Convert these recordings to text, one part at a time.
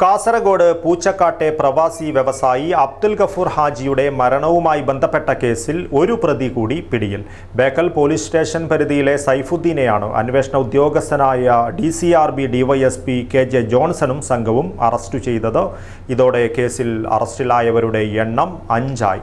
കാസർഗോഡ് പൂച്ചക്കാട്ടെ പ്രവാസി വ്യവസായി അബ്ദുൽ ഗഫൂർ ഹാജിയുടെ മരണവുമായി ബന്ധപ്പെട്ട കേസിൽ ഒരു പ്രതി കൂടി പിടിയിൽ. ബേക്കൽ പോലീസ് സ്റ്റേഷൻ പരിധിയിലെ സൈഫുദ്ദീനെയാണ് അന്വേഷണ ഉദ്യോഗസ്ഥനായ D C R B DYSP K J ജോൺസണും സംഘവും അറസ്റ്റ് ചെയ്തത്. ഇതോടെ കേസിൽ അറസ്റ്റിലായവരുടെ എണ്ണം അഞ്ചായി.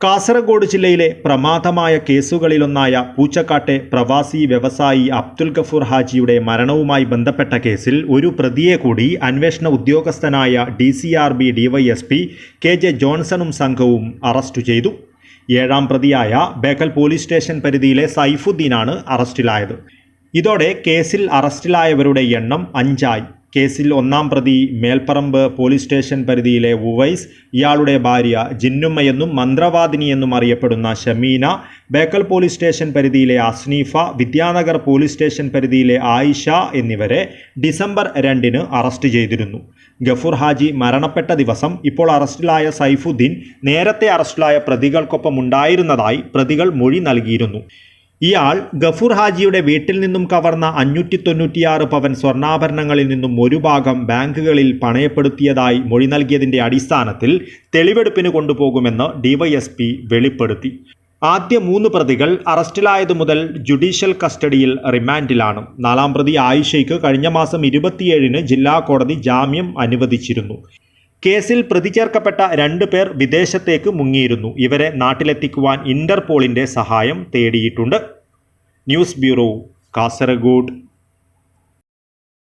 Kasaragod ജില്ലയിലെ പ്രമാദമായ കേസുകളിലൊന്നായ പൂച്ചക്കാട്ടെ പ്രവാസി വ്യവസായി അബ്ദുൽ ഗഫൂർ ഹാജിയുടെ മരണവുമായി ബന്ധപ്പെട്ട കേസിൽ ഒരു പ്രതിയെ കൂടി അന്വേഷണ ഉദ്യോഗസ്ഥനായ D C R B DYSP K J ജോൺസണും സംഘവും അറസ്റ്റ് ചെയ്തു. ഏഴാം പ്രതിയായ ബേക്കൽ പോലീസ് സ്റ്റേഷൻ പരിധിയിലെ സൈഫുദ്ദീനാണ് അറസ്റ്റിലായത്. ഇതോടെ കേസിൽ അറസ്റ്റിലായവരുടെ എണ്ണം അഞ്ചായി. കേസിൽ ഒന്നാം പ്രതി മേൽപ്പറമ്പ് പോലീസ് സ്റ്റേഷൻ പരിധിയിലെ ഉവൈസ് ഇയാളുടെ ഭാര്യ ജിന്നുമ്മയെന്നും മന്ത്രവാദിനിയെന്നും അറിയപ്പെടുന്ന ഷമീന ബേക്കൽ പോലീസ് സ്റ്റേഷൻ പരിധിയിലെ അസ്നീഫ വിദ്യാനഗർ പോലീസ് സ്റ്റേഷൻ പരിധിയിലെ ആയിഷ എന്നിവരെ ഡിസംബർ രണ്ടിന് അറസ്റ്റ് ചെയ്തിരുന്നു. ഗഫൂർ ഹാജി മരണപ്പെട്ട ദിവസം ഇപ്പോൾ അറസ്റ്റിലായ സൈഫുദ്ദീൻ നേരത്തെ അറസ്റ്റിലായ പ്രതികൾക്കൊപ്പം ഉണ്ടായിരുന്നതായി പ്രതികൾ മൊഴി നൽകിയിരുന്നു. ഇയാൾ ഗഫൂർ ഹാജിയുടെ വീട്ടിൽ നിന്നും കവർന്ന അഞ്ഞൂറ്റി തൊണ്ണൂറ്റിയാറ് പവൻ സ്വർണാഭരണങ്ങളിൽ നിന്നും ഒരു ഭാഗം ബാങ്കുകളിൽ പണയപ്പെടുത്തിയതായി മൊഴി നൽകിയതിന്റെ അടിസ്ഥാനത്തിൽ തെളിവെടുപ്പിന് കൊണ്ടുപോകുമെന്ന് ഡിവൈഎസ്പി വെളിപ്പെടുത്തി. ആദ്യ മൂന്ന് പ്രതികൾ അറസ്റ്റിലായതു മുതൽ ജുഡീഷ്യൽ കസ്റ്റഡിയിൽ റിമാൻഡിലാണ്. നാലാം പ്രതി ആയിഷയ്ക്ക് കഴിഞ്ഞ മാസം ഇരുപത്തിയേഴിന് ജില്ലാ കോടതി ജാമ്യം അനുവദിച്ചിരുന്നു. കേസിൽ പ്രതി ചേർക്കപ്പെട്ട രണ്ട് പേർ വിദേശത്തേക്ക് മുങ്ങിയിരുന്നു. ഇവരെ നാട്ടിലെത്തിക്കുവാൻ ഇന്റർപോളിന്റെ സഹായം തേടിയിട്ടുണ്ട്. News bureau Kasaragod.